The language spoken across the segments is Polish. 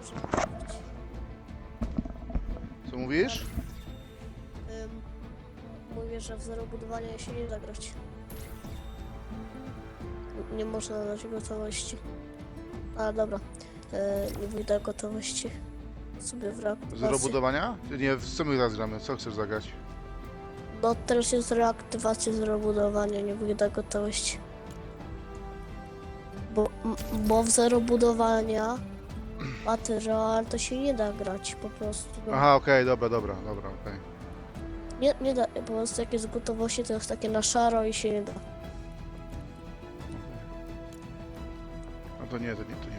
można grać. Co mówisz? Ym, mówię, że w zero budowania się nie da grać. Nie można dać gotowości. A dobra, e, nie wyjdę gotowości. Sobie w Zero reaktywacji. budowania? Nie, w co my teraz gramy? Co chcesz zagrać? No teraz jest reaktywacja zero budowania, nie wyjdę gotowości. Bo, bo w zero budowania materiał to się nie da grać po prostu. No. Aha, okej, dobra, dobra, dobra, okej. Nie, nie da, po prostu jak jest gotowości to jest takie na szaro i się nie da. A to nie, to nie, to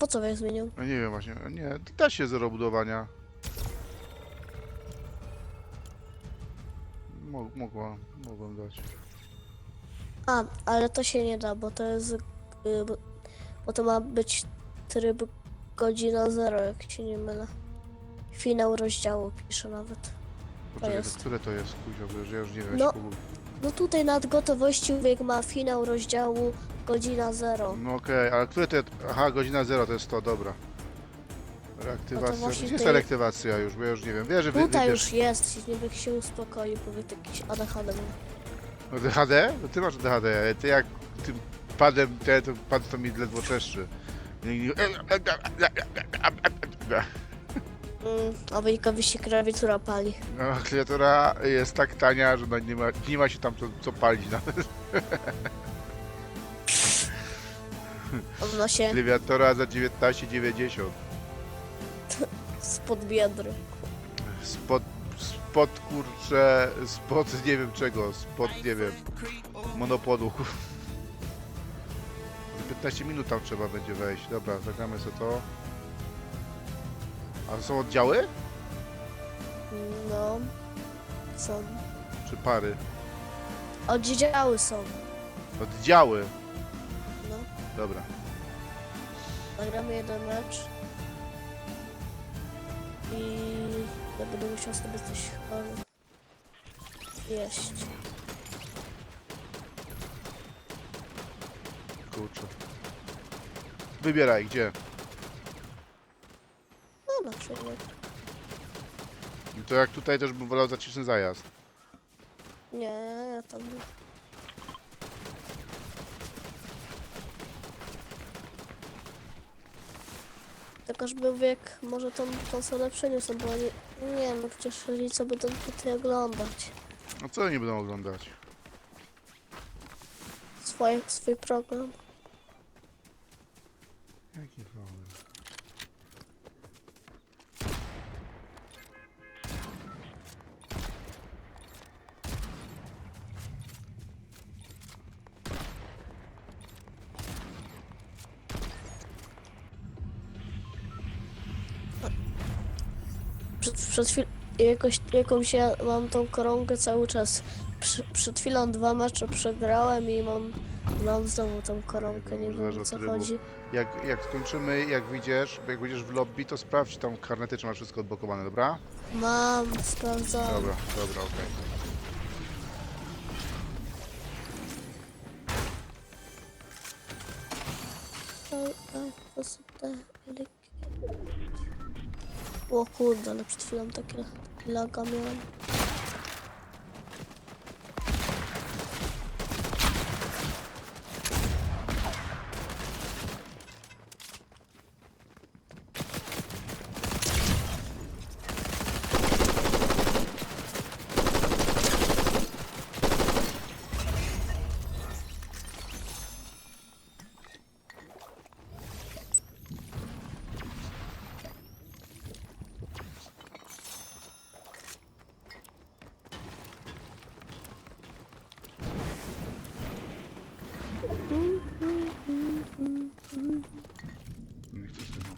Po co jak zmienił? No nie wiem właśnie, nie, da się zero budowania. Mo mogła, mogłem dać. A, ale to się nie da, bo to jest. y, bo- Bo to ma być tryb godzina zero, jak się nie mylę. Finał rozdziału pisze nawet. Poczekaj, to jest. które to jest, kuzio, bo już ja już nie wiem, No. się. No tutaj nad gotowością wiek ma finał rozdziału godzina zero. No okej, ale które to jest, aha, godzina zero to jest to, dobra. No Reaktywacja, to właśnie gdzie jest tej- reaktywacja już, bo ja już nie wiem, wiesz, że wy, Tutaj wybierz... już jest, niech się uspokoi, powie jakiś ADHD. No DHD? No ty masz DHD, ty jak tym padem, te, to pad to mi ledwo czeszczy. Nie, nie, Mm, a wyjkowi się krawiecura pali. No, klawiatura jest tak tania, że no nie, ma, nie ma się tam co, co palić nawet. Ona się Klawiatura za 19,90. spod biedry. Spod, spod kurcze, spod nie wiem czego, spod nie wiem, monopolu. Za 15 minut tam trzeba będzie wejść. Dobra, zagramy sobie to. A są oddziały? No. Są. Czy pary? Oddziały są. Oddziały. Dobra. Nagramy jeden mecz. I ja będę musiał sobie coś chyba jeść. Kurczę. Wybieraj, gdzie? No na przykład. No To jak tutaj też bym wolał zacisnąć zajazd. Nie, ja tam Tylko żeby wiek może tą konsolę przeniósł, bo nie, nie no przecież rodzice będą tutaj oglądać No co oni będą oglądać? swoje, swój program. Przed, chwilą jakoś, jakąś ja mam tą koronkę cały czas. Przy, przed chwilą dwa mecze przegrałem i mam, mam znowu tą koronkę, nie Zależy wiem o co trybu. chodzi. Jak, jak skończymy, jak wyjdziesz, jak będziesz w lobby, to sprawdź tam karnety, czy masz wszystko odblokowane, dobra? Mam, sprawdzam. Dobra, dobra, okej. O kurde, ale przed chwilą takie laga miałem. Nie chcę z tego.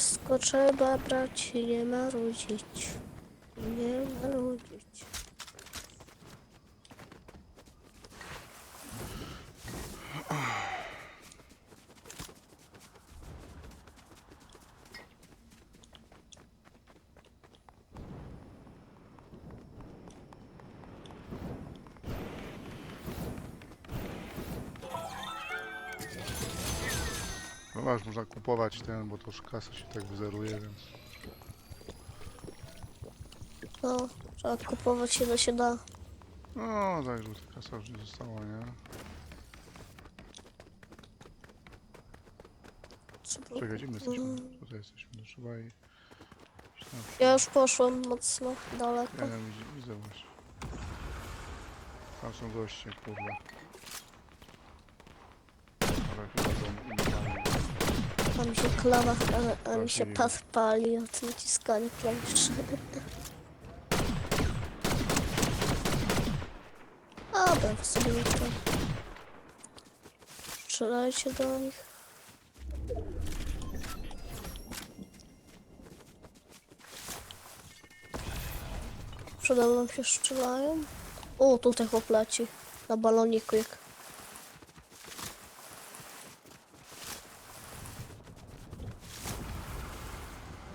Wszystko trzeba brać i nie marudzić. No masz, można kupować ten, bo to już kasa się tak wyzeruje, więc... No, trzeba kupować ile się da. No, tak, żeby ta kasa już nie została, nie? Trzeba... Czekaj, gdzie my jesteśmy? Mm. Tutaj jesteśmy, trzeba i... Ja już poszłam mocno daleko. Ja widzę, widzę właśnie. Tam są goście, kurde. Ale chyba są inne. Tam się klawa, a, a mi się pas pali od naciskania klawiszy. Dobra, w sobie to. Strzelajcie do nich. Przede mną się strzelają. O, tutaj chłop leci. Na baloniku jak.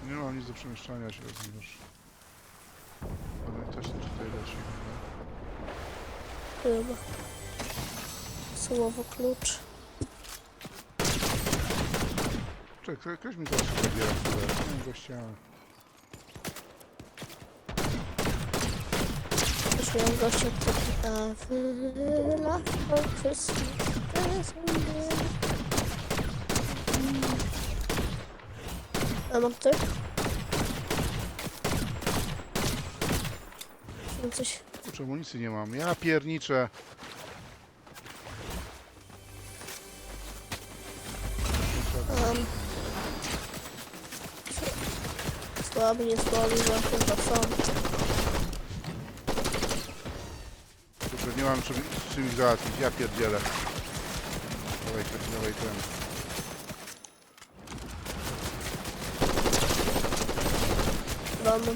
Nie mam nic do przemieszczania się z nim już. Ale też tutaj leci. chyba. Słowo klucz. Czekaj, ktoś mi się zabiera chwilę. Nie wiem, gościa. Już miałem gościa taki a wyla wszystkich prezentach. A mam ty? Mam coś. Kurczę, amunicji nie mam. Ja pierniczę. Um, słaby, nie słaby, za chyba są. Kurczę, nie mam czym, czym ich załatwić. Ja pierdzielę. Dawaj, dawaj ten. Za mną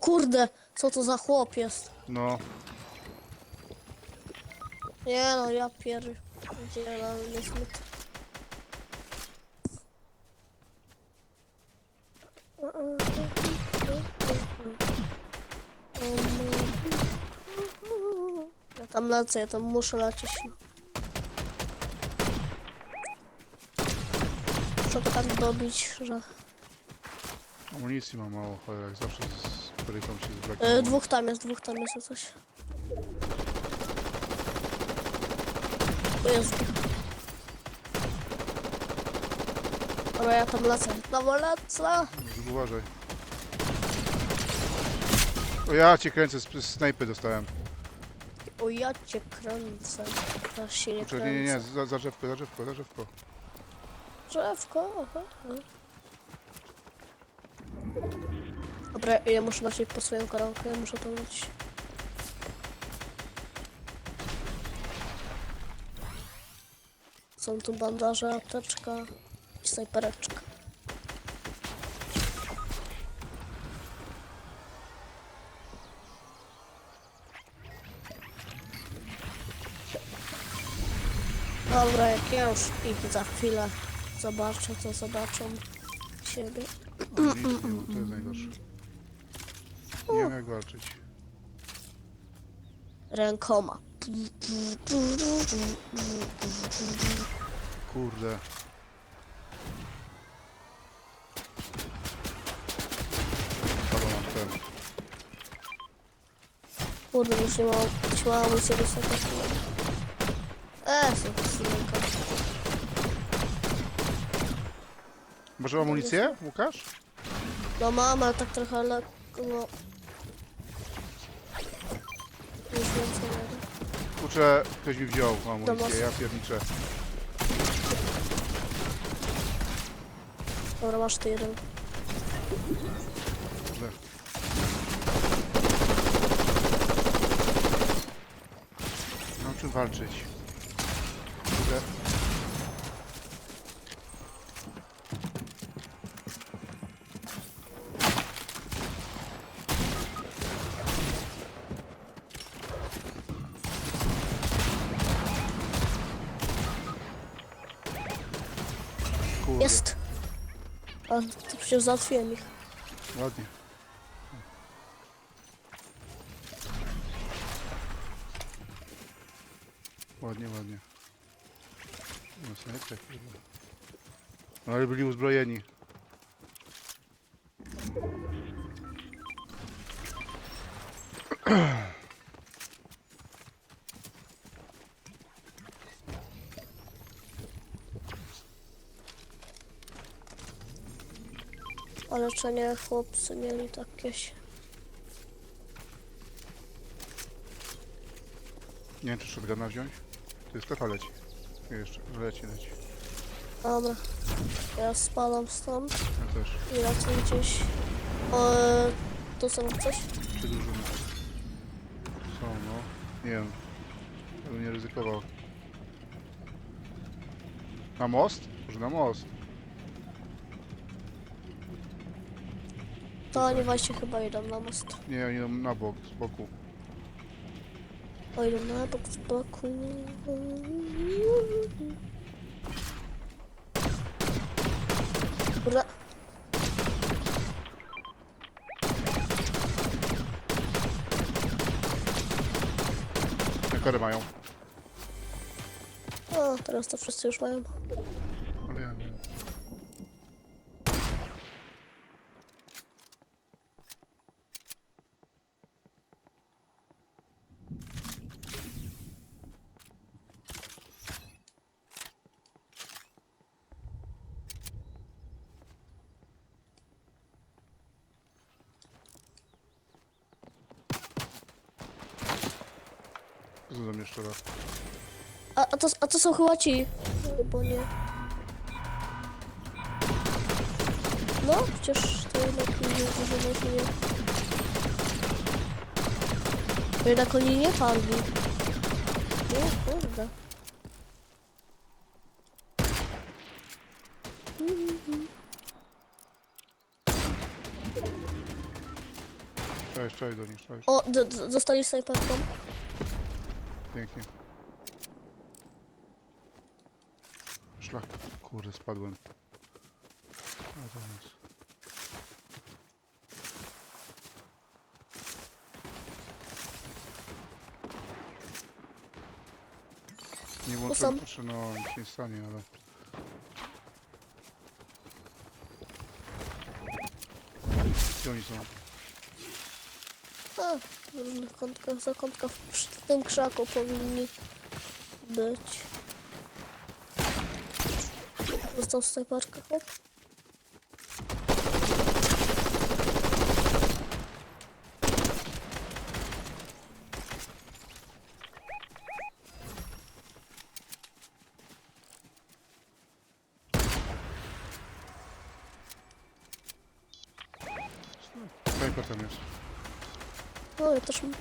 kurde, co to za chłop jest? No, Nie no, ja pier... Gdzie nie smut. Ja tam lecę, ja tam muszę lecieć. Muszę to tak dobić, że... amunicji mam mało, cholera, jak zawsze z tam się E, zbrakło. dwóch tam jest, dwóch tam jest coś. Tu jest. Dobra, ja tam lecę. Znowu lecę. Uważaj. O ja cię kręcę, z, snajpy dostałem. O, ja cię kręcę. Teraz się nie Kurczę, nie, nie, nie, kręcę. za, za drzewko, za drzewko, za drzewko. Drzewko. aha, aha. Dobra, ja muszę lecieć po swoją karaoke, muszę to lecieć. Są tu bandaże, apteczka i snajpereczka. Dobra, jak ja już ich za chwilę zobaczę, to zobaczą siebie. O, nic nie ma, to jest najgorsze. Nie wiem jak walczyć. Rękoma. Kurde. Ten. Kurde, już nie mam, już mam amunicję do sobie. Eee, są ręka. Masz amunicję, Łukasz? No mam, ale tak trochę lekko, no. Już więcej nie da. Kurczę, ktoś mi wziął amunicję, ja pierniczę. Dobra, masz ty jeden. Kurde. Mam czym walczyć. To przecież załatwiłem ich. ładnie. Ładnie, ładnie. No snajper, kurwa. No ale byli leczenie chłopcy mieli takieś. Nie wiem, czy shotguna wziąć? To jest strefa leci. Jeszcze, leci, leci. Dobra. Ja spalam stąd Ja też. i lecę gdzieś. O, e, tu są coś? Trzy drużyny. Są, no. Nie wiem. Ja bym nie ryzykował. Na most? Może na most. To oni właśnie chyba idą na most. Nie, oni idą na bok, z boku. O, idą na bok, z boku. Kurde. Jakie mają? O, teraz to wszyscy już mają. Ale ja nie wiem. Mnie jeszcze raz? A, a, to, a to są chyba ci. Bo nie. No, przecież to jednak nie, nie, nie, nie. To jednak oni nie padli. O kurde. Cześć, cześć do nich, cześć. O, d- d- dostali snajperką. Pięknie. Szlak. Kurde, spadłem. A to nic. Nie są. znaczy no nic nie stanie, ale... Gdzie oni są? A, różnych kątkach, w tym krzaku powinni być. Dostał snajperkę, hop. Snajper tam jest. No, ja też mam.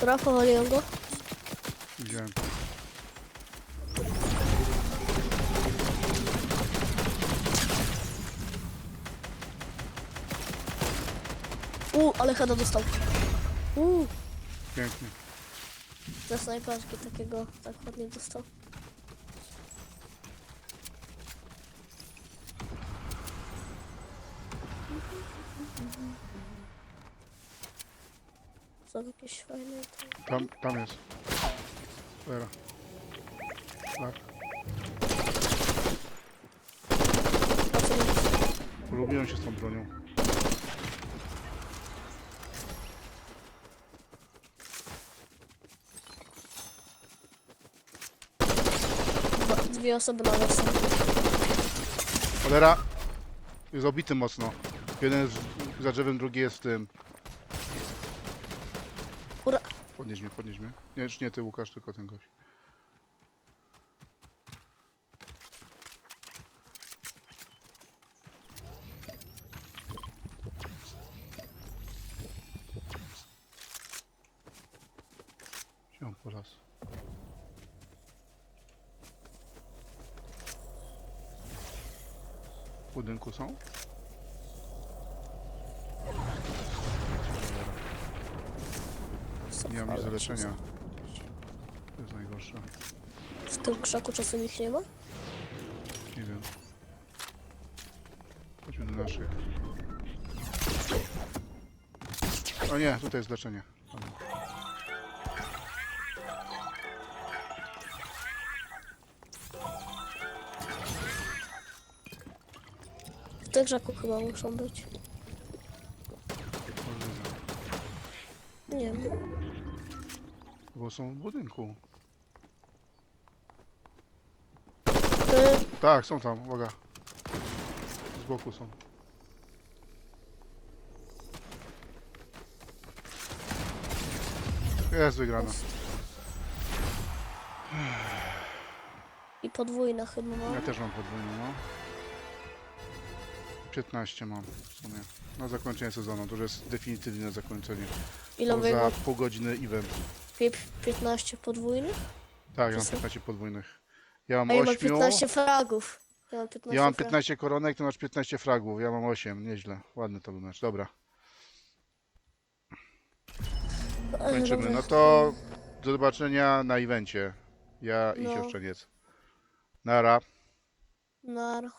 Dobra, powaliłem go. Widziałem. U, ale heada dostał. U, Pięknie. Ze snajperki takiego tak ładnie dostał. Są jakieś fajne... Tam, tam jest. Cholera. Tak. A co jest? Polubiłem się z tą bronią. Dwa, dwie osoby na są. Cholera! Jest obity mocno. Jeden jest za drzewem, drugi jest w tym. Podnieś mnie, podnieś mnie. Nie, już nie ty Łukasz, tylko ten gość. W budynku są? Nie mam nic do leczenia. To jest najgorsze. W tym krzaku czasem ich nie ma? Nie wiem. Chodźmy do naszych. O nie, tutaj jest leczenie. W tym krzaku chyba muszą być. Nie wiem. Bo są w budynku. Y, Tak, są tam, uwaga. Z boku są. Jest wygrana. I podwójna chyba Ja mam. też mam podwójną, no. 15 mam w sumie. Na zakończenie sezonu. To już jest definitywne zakończenie. Ile za pół godziny event. Pi- 15 podwójnych? Tak, ja mam co? 15 podwójnych. Ja mam A ja mam 8. 15 fragów. Ja mam 15 Ja mam fragów. 15 koronek, ty masz 15 fragów. Ja mam 8. Nieźle. Ładny to był mecz. Dobra, kończymy. No to do zobaczenia na evencie. Ja i No. siostrzeniec. Nara. Nara.